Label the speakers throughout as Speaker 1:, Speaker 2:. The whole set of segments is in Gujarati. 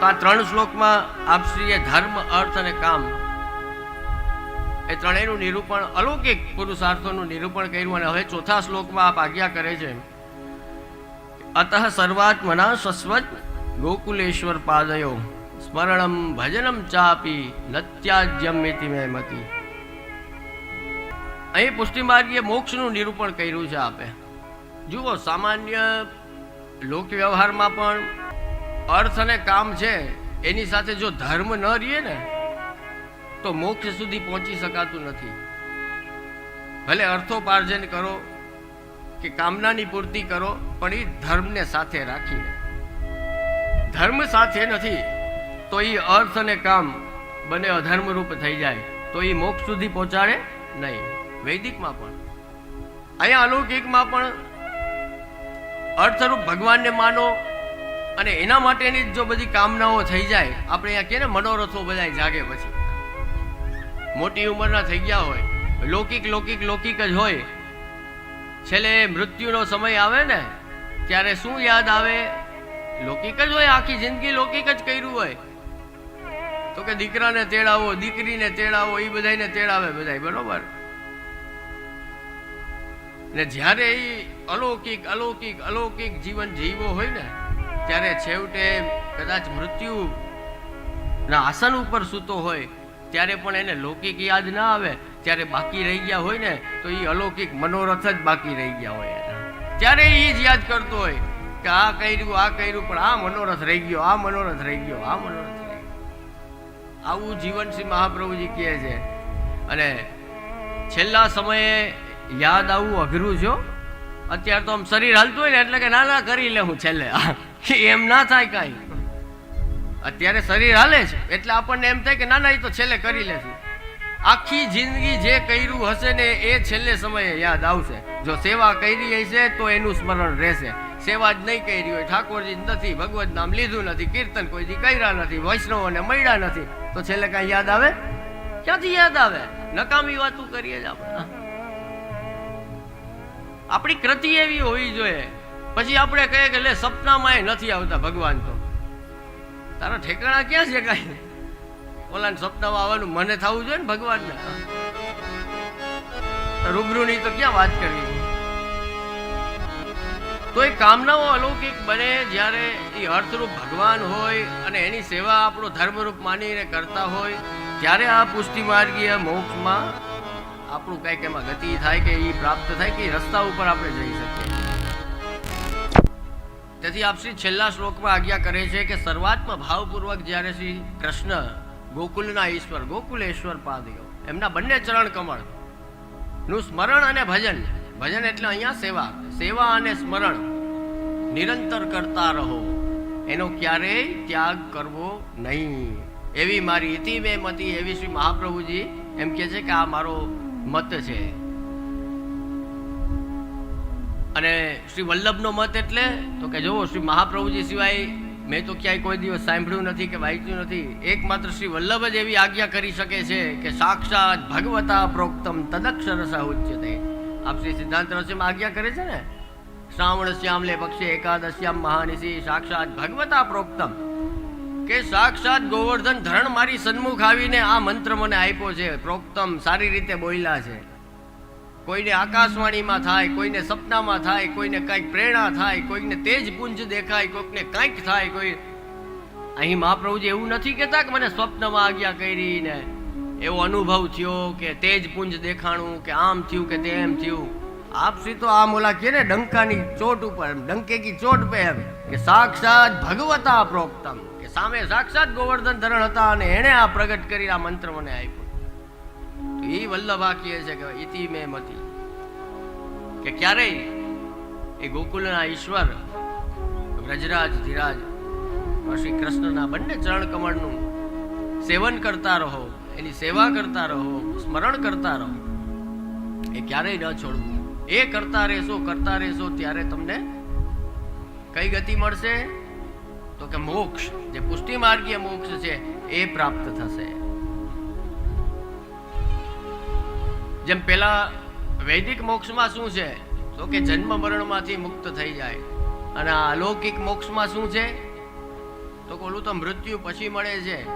Speaker 1: તો આ ત્રણ શ્લોકમાં આપશ્રીએ ધર્મ, અર્થ અને કામ એ ત્રણેયનું નિરૂપણ, અલૌકિક પુરુષાર્થોનું નિરૂપણ કર્યું અને હવે ચોથા શ્લોકમાં આપ આજ્ઞા કરે છે. અતઃ સર્વાત્મના સસ્વત ગોકુલેશ્વર પાદયો, સ્મરણમ ભજનમ ચાપી નત્યાજ્યમ મતિ અહીં પુષ્ટિમાર્ગીએ મોક્ષનું નિરૂપણ કર્યું છે આપે. જુઓ, સામાન્ય લોક વ્યવહારમાં પણ અર્થ અને કામ છે, એની સાથે જો ધર્મ ન રહીએ ને, તો મોક્ષ સુધી પહોંચી શકાતું નથી. ભલે અર્થોપાર્જન કરો કે કામનાની પૂર્તિ કરો, પણ એ ધર્મને સાથે રાખીને. ધર્મ સાથે નથી, તો એ અર્થ અને કામ બંને અધર્મરૂપ થઈ જાય, તો એ મોક્ષ સુધી પહોંચાડે નહીં. વૈદિકમાં પણ. અહીંયા અલૌકિકમાં પણ અર્થરૂપ ભગવાનને માનો અને એના માટેની જ બધી કામનાઓ થઈ જાય, આપણે અહીંયા કે ને મનોરથો બધા જાગે પછી. મોટી ઉંમરના થઈ ગયા હોય, લૌકિક લૌકિક લૌકિક જ હોય. છેલ્લે મૃત્યુનો સમય આવે ને, ત્યારે શું યાદ આવે? લૌકિક જ હોય, આખી જિંદગી લૌકિક જ કર્યું હોય. તો કે દીકરાને તેડાવો, દીકરીને તેડાવો એ બધાને તેડાવે બધાય, બરોબર? ને જ્યારે એ અલૌકિક અલૌકિક અલૌકિક જીવન જીવવો હોય ને ત્યારે છેવટે કદાચ મૃત્યુ ના આસન ઉપર સૂતો હોય, ત્યારે પણ એને લૌકિક યાદ ના આવે. ત્યારે બાકી રહી ગયા હોય ને, તો એ અલૌકિક મનોરથ જ બાકી રહી ગયા હોય ત્યારે એ જ યાદ કરતો હોય કે આ કર્યું આ કર્યું, પણ આ મનોરથ રહી ગયો, આ મનોરથ રહી ગયો, આ મનોરથ રહી ગયો. આવું જીવન શ્રી મહાપ્રભુજી કહે છે. અને છેલ્લા સમયે યાદ આવવું અઘરું છો અત્યારે તો આમ શરીર હાલતું હોય ને, એટલે કે ના ના, કરી લે હું છેલ્લે. એમ ના થાય કાંઈ. અત્યારે શરીર હાલે છે, એટલે આપણને એમ થાય કે ના ના, એ તો છેલ્લે કરી લેશું. આખી જિંદગી જે કર્યું હશે ને એ છેલ્લે સમયે યાદ આવશે. જો સેવા કરી હશે તો એનું સ્મરણ રહેશે. સેવા જ નહીં કરી હોય, ઠાકોરજી નથી, ભગવત નામ લીધું નથી, કીર્તન કોઈથી કર્યા નથી, વૈષ્ણવોને મળ્યા નથી. તો છેલ્લે કાંઈ યાદ આવે? ક્યાંથી યાદ આવે? નકામી વાતું કરીએ જ આપણે. આપણી કૃતિ એવી હોવી જોઈએ. પછી આપણે કહીએ કે લે સપનામાં નથી આવતા ભગવાન તો. તારા ઠેકાણા ક્યાં છે કાંઈ? ઓલા સપનામાં આવવાનું મને થવું જોઈએ ને ભગવાનને? રૂબરૂની તો ક્યાં વાત કરવી? તો એ કામનાઓ અલૌકિક બને જ્યારે એ અર્થરૂપ ભગવાન હોય અને એની સેવા આપણો ધર્મરૂપ માનીને કરતા હોય, ત્યારે આ પુષ્ટિ માર્ગીય મોક્ષમાં આપણું કંઈક એમાં ગતિ થાય કે એ પ્રાપ્ત થાય કે એ રસ્તા ઉપર આપણે જઈ શકીએ. તેથી આપ શ્રી છેલ્લા શ્લોકમાં આજ્ઞા કરે છે કે શરૂઆતમાં ભાવપૂર્વક જ્યારે શ્રી કૃષ્ણ ગોકુલના ઈશ્વર, ગોકુલેશ્વર પાદયો એમના બંને ચરણ કમળ. નું સ્મરણ અને ભજન. ભજન એટલે અહીંયા સેવા. સેવા અને સ્મરણ નિરંતર કરતા રહો. એનો ક્યારેય ત્યાગ કરવો નહીં. એવી મારી ઇતિ મે મતી એવી શ્રી મહાપ્રભુજી એમ કે છે કે આ મારો મત છે. અને શ્રી વલ્લભનો મત એટલે તો કે જુઓ, શ્રી મહાપ્રભુજી સિવાય મેં તો ક્યાંય કોઈ દિવસ સાંભળ્યું નથી કે વાંચ્યું નથી. એકમાત્ર શ્રી વલ્લભ જ એવી આજ્ઞા કરી શકે છે કે સાક્ષાત ભગવતા પ્રોક્તમ તદક્ષર ઉચ્યતે. આપ શ્રી સિદ્ધાંત રસીમાં આજ્ઞા કરે છે ને? શ્રાવણ શ્યામલે પક્ષે એકાદશ્યામ મહાનિશી સાક્ષાત ભગવતા પ્રોક્તમ. કે સાક્ષાત ગોવર્ધન ધરણ મારી સન્મુખ આવીને આ મંત્ર મને આપ્યો છે. પ્રોક્તમ સારી રીતે બોલ્યા છે. કોઈને આકાશવાણીમાં થાય, કોઈને સપનામાં થાય, કોઈને કંઈક પ્રેરણા થાય, કોઈને તેજ પુંજ દેખાય કોઈકને કંઈક થાય, કોઈ અહીં મહાપ્રભુજી એવું નથી કહેતા કે મને સ્વપ્નમાં આજ્ઞા કરીને એવો અનુભવ થયો કે તેજ પુંજ દેખાણું, કે આમ થયું કે તેમ થયું. આપસી તો આમ ઓલા કે ને, ડંકાની ચોટ ઉપર ડંકે કી ચોટ પે એમ, કે સાક્ષાત ભગવતા પ્રોક્તમ, કે સામે સાક્ષાત ગોવર્ધન ધરણ હતા અને એણે આ પ્રગટ કરી, આ મંત્ર મને આપ્યો. તો એ વલ્લભા કહે છે કે ઇતિ મે મતી. કે ક્યારેય એ ગોકુલના ઈશ્વર વ્રજરાજ ધીરાજ શ્રી કૃષ્ણના બંને ચરણ કમળનું સેવન કરતા રહો, એની સેવા કરતા રહો, સ્મરણ કરતા રહો. એ ક્યારેય ન છોડવું. એ કરતા રહેશો કરતા રહેશો, ત્યારે તમને કઈ ગતિ મળશે? તો કે મોક્ષ, જે પુષ્ટિ માર્ગીય મોક્ષ છે, એ પ્રાપ્ત થશે. જેમ પેલા વૈદિક મોક્ષમાં શું છે? તો કે જન્મ મરણમાંથી મુક્ત થઈ જાય. અને આ અલૌકિક મોક્ષમાં શું છે? તો ઓલું તો મૃત્યુ પછી મળે છે.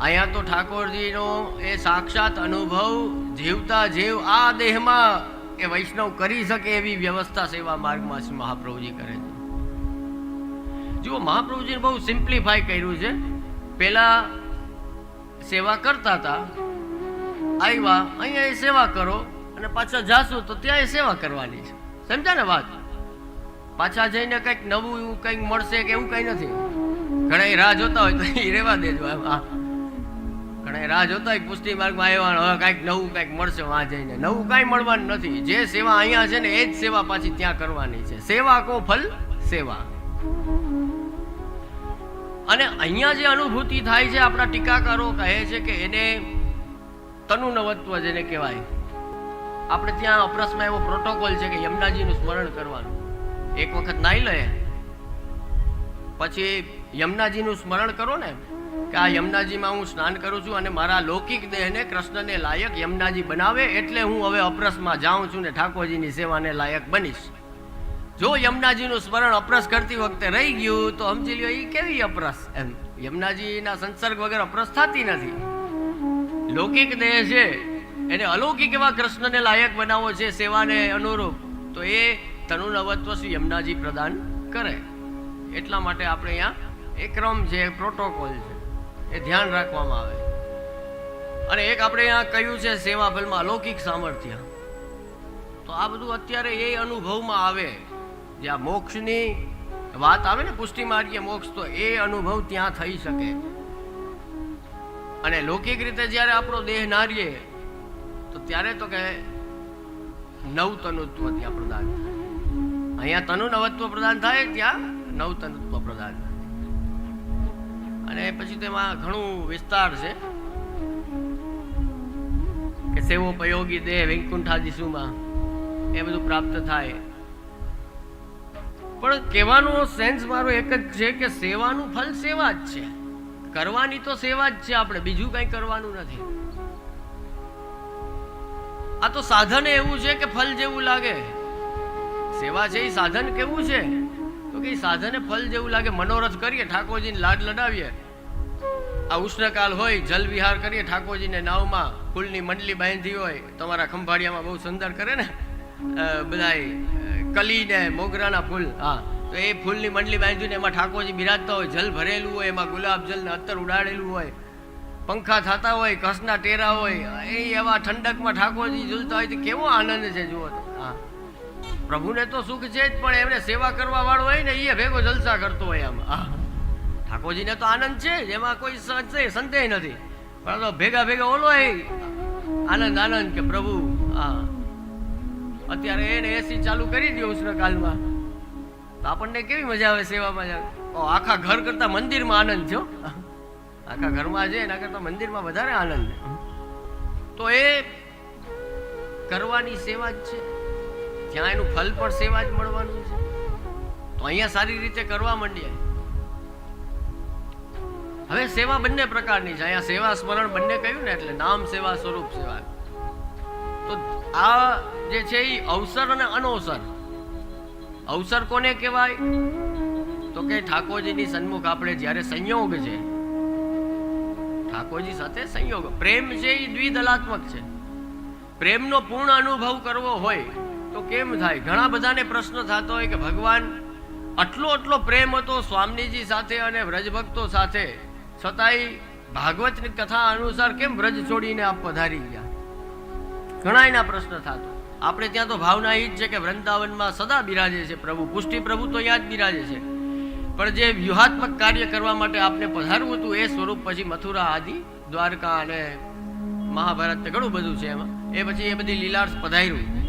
Speaker 1: અહીંયા તો ઠાકોરજીનો એ સાક્ષાત અનુભવ જીવતા જીવ આ દેહમાં એ વૈષ્ણવ કરી શકે એવી વ્યવસ્થા સેવા માર્ગમાં શ્રી મહાપ્રભુજી કરે છે. જુઓ, મહાપ્રભુજીને બહુ સિમ્પ્લિફાય કર્યું છે. પહેલાં સેવા કરતા હતા. આવ્યા, અહીંયા એ સેવા કરો. અને પાછા જાશું તો ત્યાં સેવા કરવાની છે. સમજ્યા ને વાત? પાછા જઈને કંઈક નવું એવું કંઈક મળશે કે એવું કંઈ નથી. ઘણા રાહ જોતા હોય તો એ રહેવા દેજો. ઘણા રાહ જોતા હોય પુષ્ટિ માર્ગમાં આવ્યા હવે કાંઈક નવું કાંઈક મળશે વાં જઈને. નવું કાંઈ મળવાનું નથી. જે સેવા અહીંયા છે ને એ જ સેવા પાછી ત્યાં કરવાની છે. સેવા કો ફલ? સેવા. અને અહીંયા જે અનુભૂતિ થાય છે, આપણા ટીકાકારો કહે છે કે એને તનુનવત્વ જેને કહેવાય આપણે ત્યાં અપરસમાં એવો પ્રોટોકોલ છે કે યમુનાજીનું સ્મરણ કરવાનું. એક વખત નાઈ લે. પછી યમુનાજીનું સ્મરણ કરો ને, કે આ યમુનાજીમાં હું સ્નાન કરું છું અને મારા લૌકિક દેહને કૃષ્ણને લાયક યમુનાજી બનાવે એટલે હું હવે અપરસમાં જાઉં છું ને ઠાકોરજીની સેવાને લાયક બનીશ. જો યમુનાજીનું સ્મરણ અપરસ કરતી વખતે રહી ગયું, તો સમજી લ્યો એ કેવી અપરસ એમ, યમુનાજીના સંસર્ગ વગર અપરસ થતી નથી. લૌકિક દેહ છે એને અલૌકિક એવા કૃષ્ણને લાયક બનાવવો છે, સેવાને અનુરૂપ, તો એ તનુનવત્વ શ્રી યમુનાજી પ્રદાન કરે. એટલા માટે આપણે અહીંયા એ ક્રમ છે પ્રોટોકોલ છે. એ ધ્યાન રાખવામાં આવે. અને એક આપણે અહીંયા કહ્યું છે સેવા ફલમાં અલૌકિક સામર્થ્ય. તો આ બધું અત્યારે એ અનુભવમાં આવે. જે આ મોક્ષની વાત આવે ને, પુષ્ટિ માર્ગીય મોક્ષ, તો એ અનુભવ ત્યાં થઈ શકે. અને લૌકિક રીતે જ્યારે આપણો દેહ નારીએ તો ત્યારે તો કે નવ તનુત્વ ત્યાં પ્રદાન થાય. અહીંયા તનુ નવત્વ પ્રદાન થાય, ત્યાં નવ તનુત્વ પ્રદાન થાય. અને પછી તેમાં ઘણું વિસ્તાર છે કે સેવો પયોગી દેહ વૈકુંઠાદિશુમાં એ બધું પ્રાપ્ત થાય. પણ કહેવાનો સેન્સ મારો એક જ છે કે સેવાનું ફલ સેવા જ છે. કરવાની તો સેવા જ છે આપણે, બીજું કંઈ કરવાનું નથી. આ તો સાધન એવું છે કે ફલ જેવું લાગે. સેવા છે એ સાધન કેવું છે? તો કે સાધને ફલ જેવું લાગે, મનોરથ કરીએ, ઠાકોરજીને લાડ લડાવીએ. આ ઉષ્ણકાલ હોય, જલ વિહાર કરીએ, ઠાકોરજીને નાવમાં ફૂલની મંડલી બાંધી હોય, તમારા ખંભાળિયામાં બહુ સુંદર કરે ને બધાય કલી ને મોગરાના ફૂલ, હા. તો એ ફૂલની મંડલી બાંધીને એમાં ઠાકોરજી બિરાજતા હોય, જલ ભરેલું હોય, એમાં ગુલાબ જલ ને અત્તર ઉડાડેલું હોય પંખા થતા હોય, ઘસના ટેરા હોય, એ એવા ઠંડકમાં ઠાકોરજી ઝૂલતા હોય તો કેવો આનંદ છે જુઓ હા. પ્રભુને તો સુખ છે જ, પણ એમને સેવા કરવા વાળો હોય ને એ ભેગો જલસા કરતો હોય આમ. હા. ઠાકોરજીને તો આનંદ છે એમાં કોઈ સંદેહ નથી. પણ ભેગા ભેગા ઓલો હોય આનંદ આનંદ કે પ્રભુ, હા. અત્યારે એને એસી ચાલુ કરી દો ઉષ્ણકાલમાં. તો આપણને કેવી મજા આવે સેવામાં આખા ઘર કરતા મંદિરમાં આનંદ છે હો. આખા ઘરમાં છે એના કરતા મંદિરમાં વધારે આનંદ છે. તો એ કરવાની સેવા જ છે. ત્યાં એનું ફલ પણ સેવા જ મળવાનું છે. તો અહીંયા સારી રીતે કરવા માંડીએ હવે સેવા બંને પ્રકારની છે. અહીંયા સેવા સ્મરણ બંને કહ્યું ને એટલે નામ સેવા સ્વરૂપ સેવા. તો આ જે છે એ અવસર અને અનવસર. અવસર કોને કહેવાય? તો કે ઠાકોરજીની સન્મુખ આપણે જ્યારે સંયોગ છે ઠાકોરજી સાથે સંયોગ. પ્રેમ છે એ દ્વિદલાત્મક છે. પ્રેમનો પૂર્ણ અનુભવ કરવો હોય તો કેમ થાય? ઘણા બધાને પ્રશ્ન થતો હોય કે ભગવાન, આટલો આટલો પ્રેમ હતો સ્વામીજી સાથે અને વ્રજભક્તો સાથે. છતાંય ભાગવતની કથા અનુસાર કેમ વ્રજ છોડીને આપ પધારી ગયા? ઘણા એના પ્રશ્ન થતો આપણે ત્યાં તો ભાવના એ જ છે કે વૃંદાવનમાં સદા બિરાજે છે પ્રભુ. પુષ્ટિ પ્રભુ તો યાદ બિરાજે છે. પણ જે વ્યૂહાત્મક કાર્ય કરવા માટે આપને પધારવું હતું એ સ્વરૂપ પછી મથુરા, આદિ, દ્વારકા અને મહાભારત ઘણું બધું છે એમાં. એ પછી એ બધી લીલાર્સ પધાર્યું.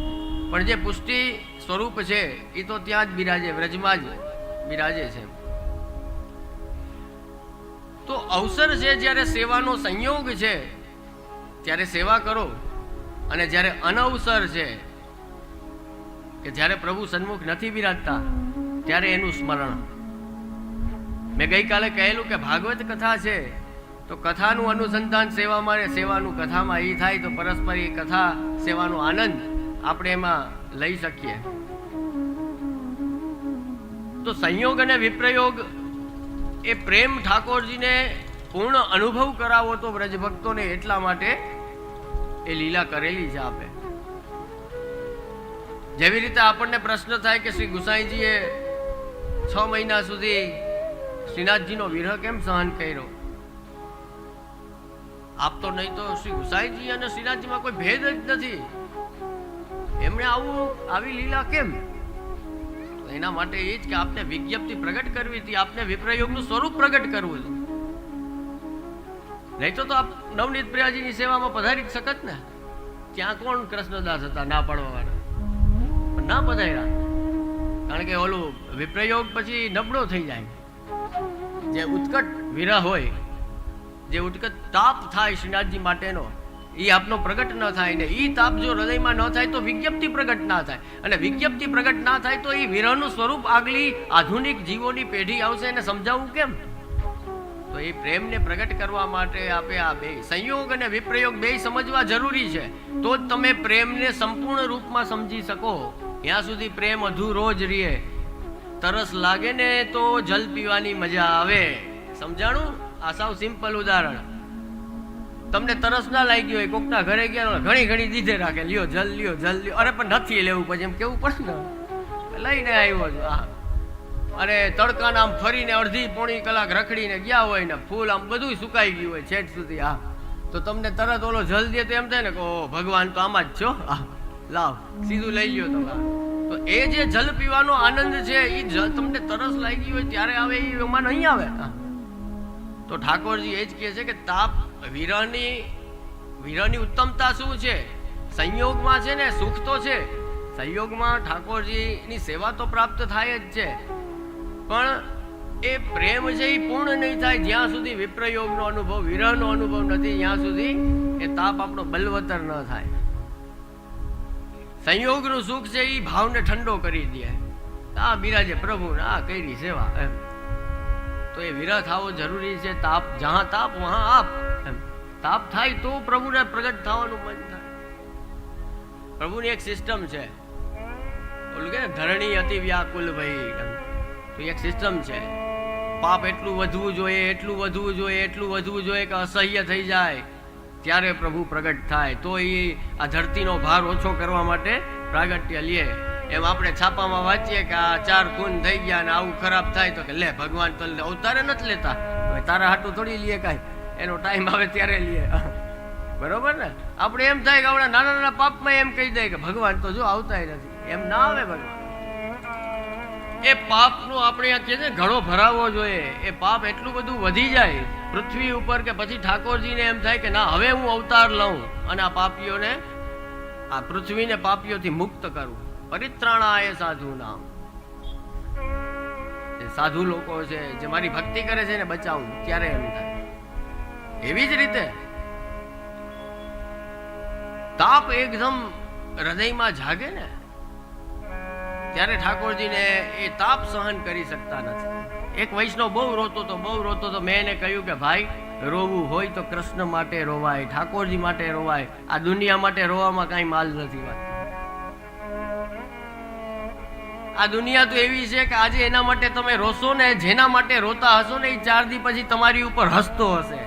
Speaker 1: પણ જે પુષ્ટિ સ્વરૂપ છે એ તો ત્યાં જ બિરાજે, વ્રજમાં જ બિરાજે છે. તો અવસર છે જ્યારે સેવાનો સંયોગ છે, ત્યારે સેવા કરો. અને જ્યારે અનવસર છે, કે જ્યારે પ્રભુ સન્મુખ નથી બિરાજતા, ત્યારે એનું સ્મરણ મેં ગઈકાલે કહેલું કે ભાગવત કથા છે, તો કથાનું અનુસંધાન સેવામાં ને સેવાનું કથામાં એ થાય તો પરસ્પર એ કથા સેવાનો આનંદ આપણે એમાં લઈ શકીએ. તો સંયોગ અને વિપ્રયોગ એ પ્રેમ ઠાકોરજીને પૂર્ણ અનુભવ કરાવો તો વ્રજ ભક્તોને એટલા માટે એ લીલા કરેલી છે આપે. જેવી રીતે આપણને પ્રશ્ન થાય કે શ્રી ગુસાઈજીએ છ મહિના સુધી શ્રીનાથજીનો વિરહ કેમ સહન કર્યો? આપ તો નહીં તો શ્રી ગુસાઈજી અને શ્રીનાથજીમાં કોઈ ભેદ જ નથી. એમણે આવું, આવી લીલા કેમ? એના માટે એ જ કે આપને વિજ્ઞપ્તિ પ્રગટ કરવી હતી, આપને વિપ્રયોગનું સ્વરૂપ પ્રગટ કરવું હતું. નહીં તો આપ નવનીત પ્રિયાજીની સેવામાં પધારી શકત ને. ત્યાં કોણ કૃષ્ણદાસ હતા, ના પાડવા વાળા પણ ના પધાર્યા. કારણ કે ઓલું વિપ્રયોગ પછી નબળો થઈ જાય. જે ઉત્કટ વિરહ હોય, જે ઉત્કટ તાપ થાય શ્રીનાથજી માટેનો એ આપનો પ્રગટ ન થાય ને એ તાપ જો હૃદયમાં ન થાય તો વિજ્ઞપ્તિ પ્રગટ ના થાય. અને વિજ્ઞપ્તિ પ્રગટ ના થાય તો એ વિરહનું સ્વરૂપ આગલી આધુનિક જીવોની પેઢી આવશે એને સમજાવવું કેમ? તો એ પ્રેમને પ્રગટ કરવા માટે આપે આ બે સંયોગ અને વિપ્રયોગ બે સમજવા જરૂરી છે. તો જ તમે પ્રેમને સંપૂર્ણ રૂપમાં સમજી શકો. ત્યાં સુધી પ્રેમ અધૂરો જ રહે. તરસ લાગે ને તો જલ પીવાની મજા આવે. સમજાણું? આ સાવ સિમ્પલ ઉદાહરણ. તમને તરસ ના લાગી હોય કોકના ઘરે ગયા ઘણી ઘણી દીધે રાખે. લ્યો જલ લ્યો જલ લ્યો. અરે પણ નથી લેવું પછી એમ કેવું પડે ને? લઈને આવ્યો છું અને તડકાના આમ ફરીને અડધી પોણી કલાક રખડીને ગયા હોય ને ફૂલ આમ બધું સુકાઈ ગયું હોય છેટ સુધી હા. તો તમને તરત ઓલો જલ દે તો એમ થાય ને કે ભગવાન તો આમાં જ છો. આ, લાવ સીધું લઈ લ્યો તમે એ જે જલ પીવાનો આનંદ છે એ તમને તરસ લાગી હોય ત્યારે આવે એ એમાં નહીં આવે. તો ઠાકોરજી એ જ કહે છે કે તાપ વિરહની વિરહની ઉત્તમતા શું છે? સંયોગમાં છે ને સુખ તો છે. સંયોગમાં ઠાકોરજીની સેવા તો પ્રાપ્ત થાય જ છે. પણ એ પ્રેમ છે એ પૂર્ણ નહીં થાય જ્યાં સુધી વિપ્રયોગનો અનુભવ વિરહનો અનુભવ નથી ત્યાં સુધી એ તાપ આપણો બલવતર ન થાય. સંયોગનું સુખ છે એ ભાવને ઠંડો કરી દે. આ બિરાજે, પ્રભુ, આ કરી સેવા. એમ. તો એ વિરહ થવો જરૂરી છે, તાપ જહાં તાપ, વહાં આપ. એમ. તાપ થાય તો પ્રભુને પ્રગટ થવાનું મન થાય. પ્રભુની એક સિસ્ટમ છે. ઓલું કે ધરણી અતિ વ્યાકુલ ભાઈ. તો એક સિસ્ટમ છે. પાપ એટલું વધવું જોઈએ, એટલું વધવું જોઈએ, એટલું વધવું જોઈએ કે અસહ્ય થઈ જાય. ત્યારે પ્રભુ પ્રગટ થાય. તો એ આ ધરતીનો ભાર ઓછો કરવા માટે પ્રાગટ્ય લે. એમ આપણે છાપામાં વાંચીએ કે આ ચાર ખૂન થઈ ગયા અને આવું ખરાબ થાય તો કે લે, ભગવાન તો અવતારે નથી લેતા. તારા હાટું થોડી લે કાંઈ. એનો ટાઈમ આવે ત્યારે લઈએ બરોબર ને? આપણે એમ થાય કે આપણા નાના નાના પાપમાં એમ કહી દે કે ભગવાન તો જો આવતાય નથી. એમ ના આવે ભગવાન. એ પાપનો આપણે આ કહે છે ને ઘણો ભરાવો જોઈએ. એ પાપ એટલું બધું વધી જાય પૃથ્વી ઉપર કે પછી ઠાકોરજીને એમ થાય કે ના, હવે હું અવતાર લઉં અને આ પાપીઓને, આ પૃથ્વીને પાપીઓથી મુક્ત કરું. એ સાધુ નામ. સાધુ લોકો છે, જે મારી ભક્તિ કરે છે ને બચાવું, ત્યારે એમ થાય. એવી જ રીતે તાપ એકદમ હૃદયમાં જાગે ને ત્યારે ઠાકોરજીને એ તાપ સહન કરી શકતા નથી. એક વૈષ્ણવ બહુ રોતો તો બહુ રોતો તો મેં એને કહ્યું કે ભાઈ, રોવું હોય તો કૃષ્ણ માટે રોવાય, ઠાકોરજી માટે રોવાય. આ દુનિયા માટે રોવામાં કાંઈ માલ નથી વાત. આ દુનિયા તો એવી છે કે આજે એના માટે તમે રોશો ને, જેના માટે રોતા હશો ને, એ ચાર દી પછી તમારી ઉપર હસતો હશે.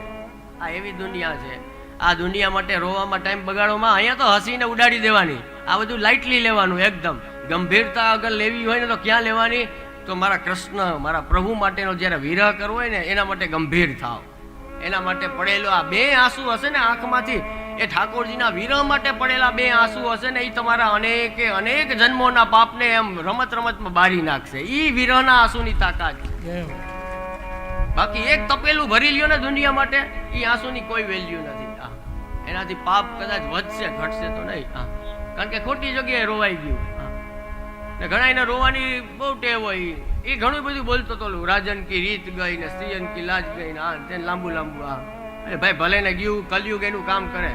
Speaker 1: આ એવી દુનિયા છે. આ દુનિયા માટે રોવામાં ટાઈમ બગાડવામાં અહીંયા તો હસીને ઉડાડી દેવાની. આ બધું લાઇટલી લેવાનું, એકદમ. ગંભીરતા અગર લેવી હોય ને તો ક્યાં લેવાની? તો મારા કૃષ્ણ મારા પ્રભુ માટેનો જ્યારે વિરહ કરવો હોય ને એના માટે ગંભીર થાવ. એના માટે પડેલો આ બે આંસુ હશે ને આંખમાંથી એ ઠાકોરજીના વિરહ માટે પડેલા બે આંસુ હશે ને એ તમારા અનેકે અનેક જન્મોના પાપને એમ રમત રમતમાં બારી નાખશે. એ વિરહના આંસુની તાકાત છે. બાકી એક તપેલું ભરી લ્યો ને દુનિયા માટે એ આંસુની કોઈ વેલ્યુ નથી. એનાથી પાપ કદાચ વધશે ઘટશે તો નહીં. કારણ કે ખોટી જગ્યાએ રોવાઈ ગયું ને ઘણા એને રોવાની બહુ ટેવ હોય. એ ઘણું બધું બોલતો તો રાજન કી રીત ગઈ ને સ્ત્રીયન કી લાજ ગઈ ને આ તેને લાંબુ લાંબુ આ. અરે ભાઈ ભલે ને ગયું, કલયુગ એનું કામ કરે.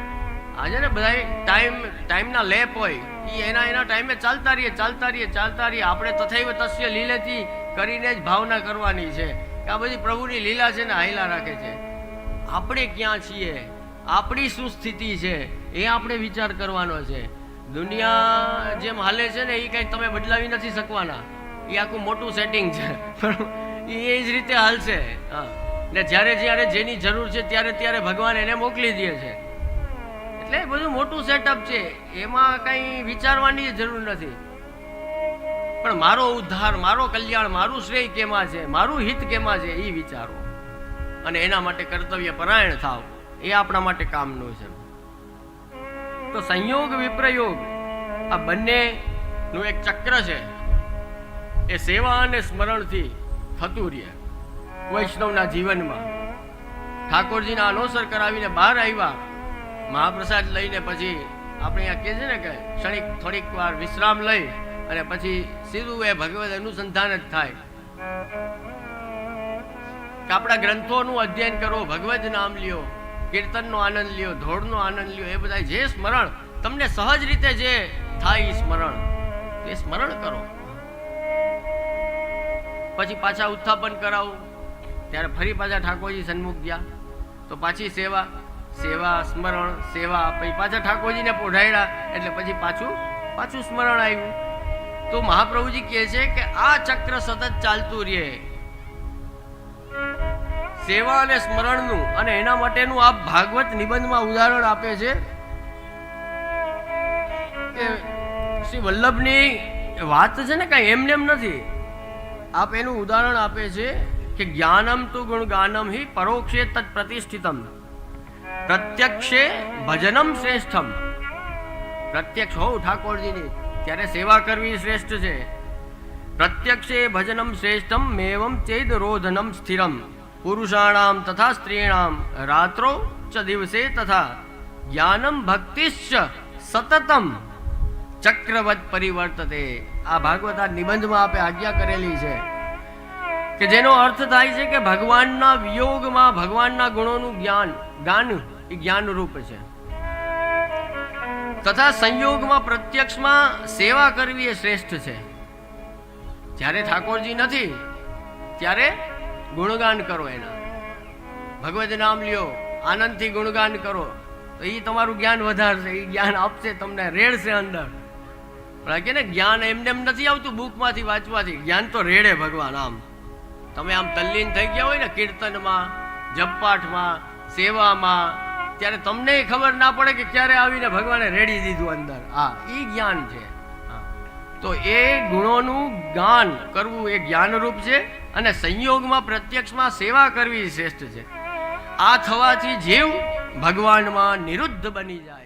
Speaker 1: આજે ને બધા ટાઈમ, ટાઈમના લેપ હોય. એ એના એના ટાઈમે ચાલતા રહીએ ચાલતા રહીએ ચાલતા રહીએ. આપણે તથૈવ તસ્ય લીલેથી કરીને જ ભાવના કરવાની છે. કે આ બધી પ્રભુની લીલા છે ને હાઈલા રાખે છે. આપણે ક્યાં છીએ? આપણી શું સ્થિતિ છે? એ આપણે વિચાર કરવાનો છે. દુનિયા જેમ હાલે છે ને, એ કંઈ તમે બદલાવી નથી શકવાના. એ આખું મોટું સેટિંગ છે. એ જ રીતે હાલશે. હા. ને જ્યારે જ્યારે જેની જરૂર છે ત્યારે ત્યારે ભગવાન એને મોકલી દે છે. એટલે બધું મોટું સેટઅપ છે. એમાં કંઈ વિચારવાની જરૂર નથી. પણ મારો ઉદ્ધાર, મારો કલ્યાણ, મારું શ્રેય કેમાં છે? મારું હિત કેમાં છે? એ વિચારો. અને એના માટે કર્તવ્ય પરાયણ થાવ. એ આપણા માટે કામનું છે. તો સંયોગ વિપ્રયોગ. આ બંનેનું એક ચક્ર છે. એ સેવા અને સ્મરણથી થતું રહે વૈષ્ણવના જીવનમાં. ઠાકોરજીના અનુસર કરાવીને બહાર આવ્યા. મહાપ્રસાદ લઈને પછી આપણે અહીંયા કહે છે ને કે ક્ષણિક થોડીક વાર વિશ્રામ લઈ અને પછી સીધું એ ભગવદ અનુસંધાન જ થાય. આપણા ગ્રંથોનું અધ્યયન કરો, ભગવદ નામ લ્યો. કીર્તનનો આનંદ લ્યો, ધોળનો આનંદ લ્યો, એ બધા જે સ્મરણ, તમને સહજ રીતે જે થાય એ સ્મરણ એ સ્મરણ કરો. પછી પાછા ઉત્થાપન કરાવું. ત્યારે ફરી પાછા ઠાકોરજી સન્મુખ ગયા. તો પાછી સેવા સેવા, સ્મરણ, સેવા પછી પાછા ઠાકોરજીને પોઢાડ્યા એટલે પછી પાછું પાછું સ્મરણ આવ્યું. તો મહાપ્રભુજી કહે છે કે આ ચક્ર સતત ચાલતું રહે. સેવા અને સ્મરણનું અને એના માટેનું આ ભાગવત નિબંધમાં ઉદાહરણ આપે છે. કે શ્રી વલ્લભની વાત છે ને કાંઈ એમને એમ નથી. આપ એનું ઉદાહરણ આપે છે કે જ્ઞાનમ તુ ગુણગાનમ હિ પરોક્ષે તત્ પ્રતિષ્ઠિતમ. પ્રત્યક્ષે ભજનમ શ્રેષ્ઠમ. પ્રત્યક્ષ હોવ ઠાકોરજીની, ત્યારે સેવા કરવી શ્રેષ્ઠ છે. પ્રત્યક્ષે ભજનમ શ્રેષ્ઠમ, મેવમ ચેદ રોધનમ સ્થિરમ. પુરુષાણામ તથા સ્ત્રીણામ, રાત્રો ચ દિવસે તથા જ્ઞાનમ ભક્તિશ્ચ સતતમ ચક્રવત પરિવર્તતે. આ ભાગવત આ નિબંધમાં આપે આજ્ઞા કરેલી છે કે જેનો અર્થ થાય છે કે ભગવાનના વિયોગમાં ભગવાનના ગુણોનું જ્ઞાન જ્ઞાન એ જ્ઞાન રૂપ છે. તથા સંયોગમાં પ્રત્યક્ષમાં સેવા કરવી એ શ્રેષ્ઠ છે. જ્યારે ઠાકોરજી નથી, ત્યારે ગુણગાન કરો એના. ભગવત નામ લ્યો, આનંદથી ગુણગાન કરો. તો એ તમારું જ્ઞાન વધારશે એ જ્ઞાન આપશે, તમને રેડશે અંદર. પણ કે ને જ્ઞાન એમને એમ નથી આવતું બુકમાંથી વાંચવાથી. જ્ઞાન તો રેડે ભગવાન આમ. તમે આમ તલ્લીન થઈ ગયા હોય ને કીર્તનમાં, જપપાઠમાં, સેવામાં, ત્યારે તમને ખબર ના પડે કે ક્યારે આવીને ભગવાને રેડી દીધું અંદર. હા એ જ્ઞાન છે. તો એ ગુણોનું ગાન કરવું એ જ્ઞાનરૂપ છે. અને સંયોગમાં પ્રત્યક્ષમાં સેવા કરવી શ્રેષ્ઠ છે. આ થવાથી જીવ ભગવાનમાં નિરુદ્ધ બની જાય.